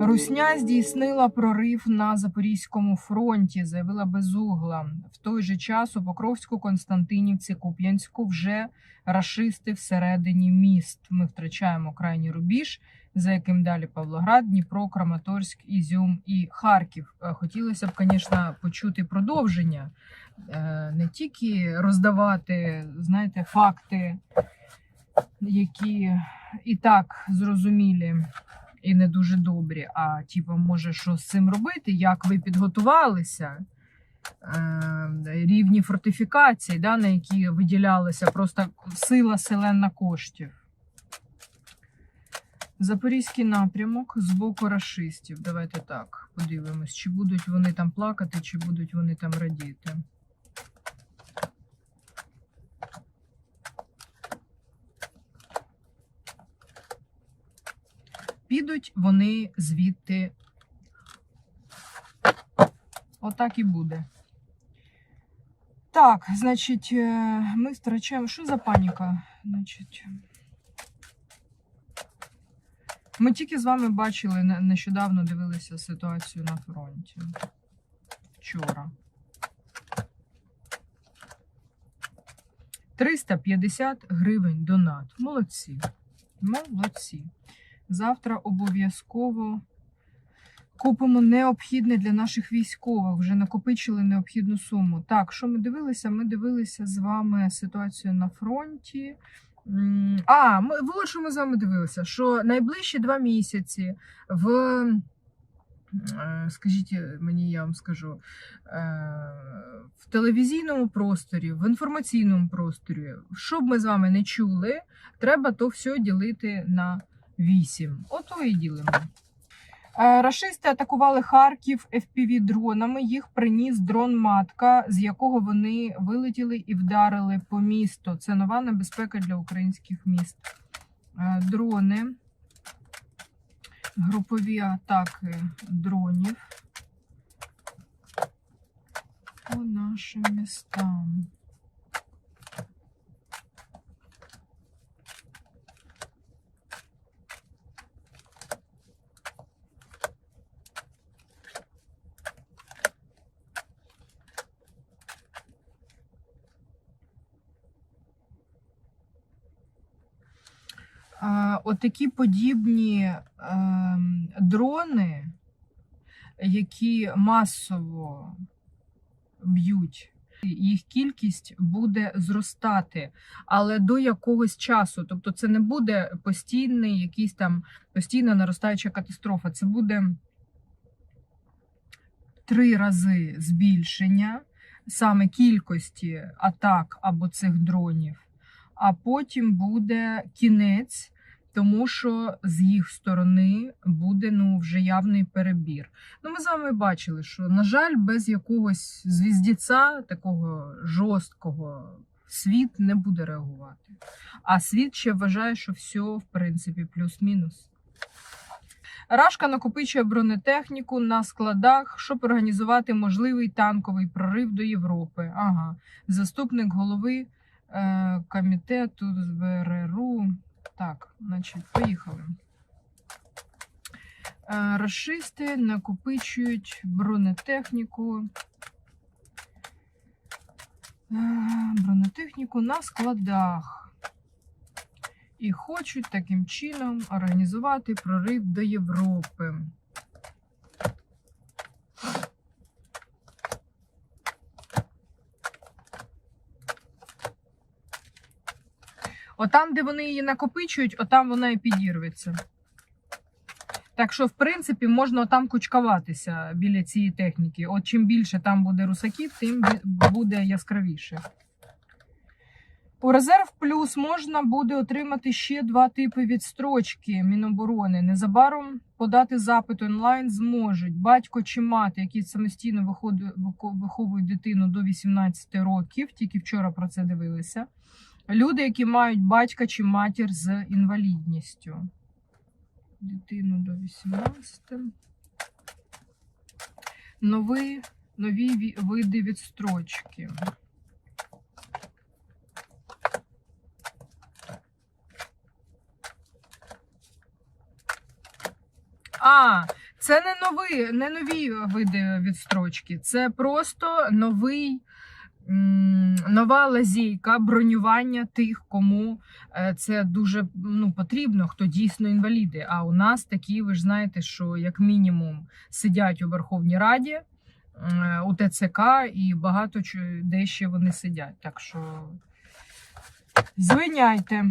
Русня здійснила прорив на Запорізькому фронті, заявила Безугла. В той же час у Покровську, Константинівці, Куп'янську вже рашисти всередині міст. Ми втрачаємо крайній рубіж, за яким далі Павлоград, Дніпро, Краматорськ, Ізюм і Харків. Е, Хотілося б, звісно, почути продовження, Е, не тільки роздавати, знаєте, факти, які і так зрозумілі і не дуже добрі. А типу, може, що з цим робити? Як ви підготувалися? Е, рівні фортифікацій, да, на які виділялася просто сила селена коштів. Запорізький напрямок з боку рашистів. Давайте так подивимось, чи будуть вони там плакати, чи будуть вони там радіти. Підуть вони звідти. Отак і буде. Так, значить, е, ми втрачаємо. Що за паніка? Значить. Ми тільки з вами бачили нещодавно дивилися ситуацію на фронті. Вчора. 350 гривень донат. Молодці. Молодці. Завтра обов'язково купимо необхідне для наших військових. Вже накопичили необхідну суму. Так, що ми дивилися? Ми дивилися з вами ситуацію на фронті. А, ми, от що ми з вами дивилися, що найближчі два місяці в. е, Скажіть мені, я вам скажу, е, в телевізійному просторі, в інформаційному просторі, що б ми з вами не чули, треба то все ділити на 8. Ото і ділимо. Е, Рашисти атакували Харків fpv дронами. Їх приніс дрон матка, з якого вони вилетіли і вдарили по місту. Це нова небезпека для українських міст. Е, Дрони, групові атаки дронів по нашим містам. Отакі подібні ем, дрони, які масово б'ють, їх кількість буде зростати, але до якогось часу. Тобто, це не буде постійний якийсь там постійна наростаюча катастрофа. Це буде три рази збільшення саме кількості атак або цих дронів а потім буде кінець, тому що з їх сторони буде ну вже явний перебір. Ну, ми з вами бачили, що на жаль, без якогось звіздіця, такого жорсткого, світ не буде реагувати. А світ ще вважає, що все в принципі плюс-мінус. Рашка накопичує бронетехніку на складах, щоб організувати можливий танковий прорив до Європи. Ага, заступник голови комітету з ВРРУ. Так, значить, поїхали. Е, Рашисти накопичують бронетехніку. Е, Бронетехніку на складах. І хочуть таким чином організувати прорив до Європи. Отам, де вони її накопичують, отам вона і підірветься. Так що, в принципі, можна отам кучкуватися біля цієї техніки. От чим більше там буде русаків, тим буде яскравіше. У резерв плюс можна буде отримати ще два типи відстрочки Міноборони. Незабаром подати запит онлайн зможуть батько чи мати, які самостійно виховують дитину до 18 років. Тільки вчора про це дивилися. Люди, які мають батька чи матір з інвалідністю. Дитину до 18. Нові, нові види відстрочки. А, Це не нові, не нові види відстрочки, це просто новий. Нова лазейка бронювання тих, кому е, це дуже ну, потрібно, хто дійсно інваліди. А у нас такі, ви ж знаєте, що як мінімум сидять у Верховній Раді, е, у ТЦК і багато де ще вони сидять. Так що звиняйте.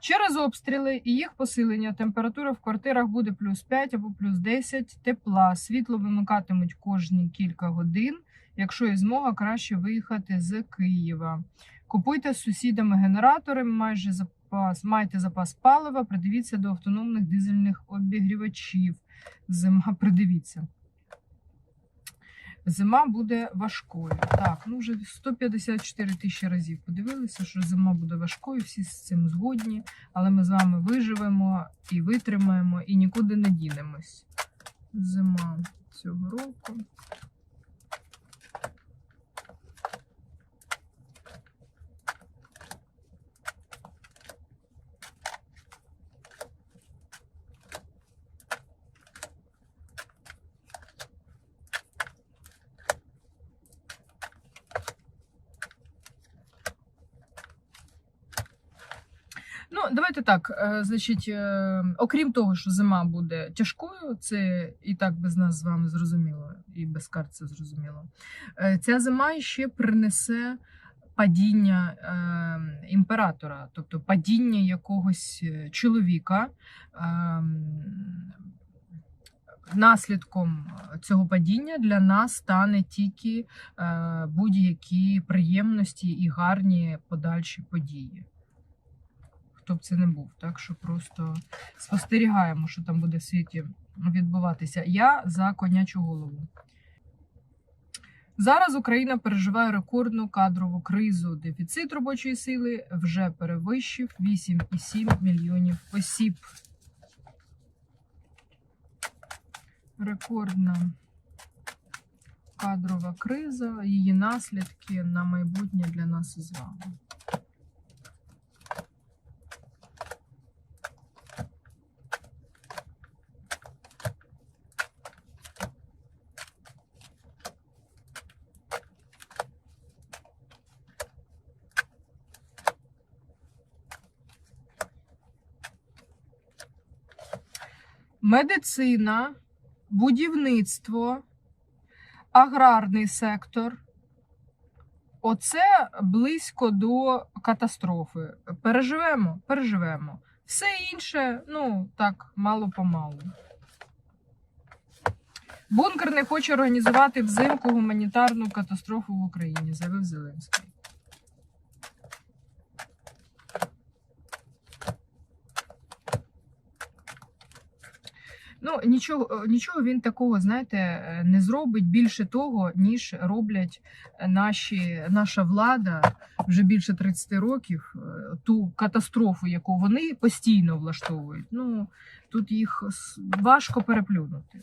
Через обстріли і їх посилення температура в квартирах буде плюс 5 або плюс 10 тепла. Світло вимикатимуть кожні кілька годин. Якщо є змога, краще виїхати з Києва. Купуйте з сусідами генератори, майже запас, майте запас палива, придивіться до автономних дизельних обігрівачів. Зима, придивіться. Зима буде важкою. Так, ну вже 154 тисячі разів подивилися, що зима буде важкою, всі з цим згодні, але ми з вами виживемо і витримаємо, і нікуди не дінемось. Зима цього року. Ну, давайте так. е, Значить, е, окрім того, що зима буде тяжкою, це і так без нас з вами зрозуміло, і без карт це зрозуміло. е, Ця зима ще принесе падіння імператора, тобто падіння якогось чоловіка. Наслідком цього падіння для нас стане тільки будь-які приємності і гарні подальші події хто б це не був. Так що просто спостерігаємо, що там буде в світі відбуватися. Я за конячу голову. Зараз Україна переживає рекордну кадрову кризу. Дефіцит робочої сили вже перевищив 8,7 мільйонів осіб. Рекордна кадрова криза, її наслідки на майбутнє для нас із вами. Медицина, будівництво, аграрний сектор. Оце близько до катастрофи. Переживемо, переживемо. Все інше, ну так, мало помалу. Бункер не хоче організувати взимку гуманітарну катастрофу в Україні, заявив Зеленський. Нічого, е, нічого він такого, знаєте, е, не зробить більше того, ніж роблять наші, наша влада вже більше 30 років. е, Ту катастрофу, яку вони постійно влаштовують. Ну тут їх важко переплюнути.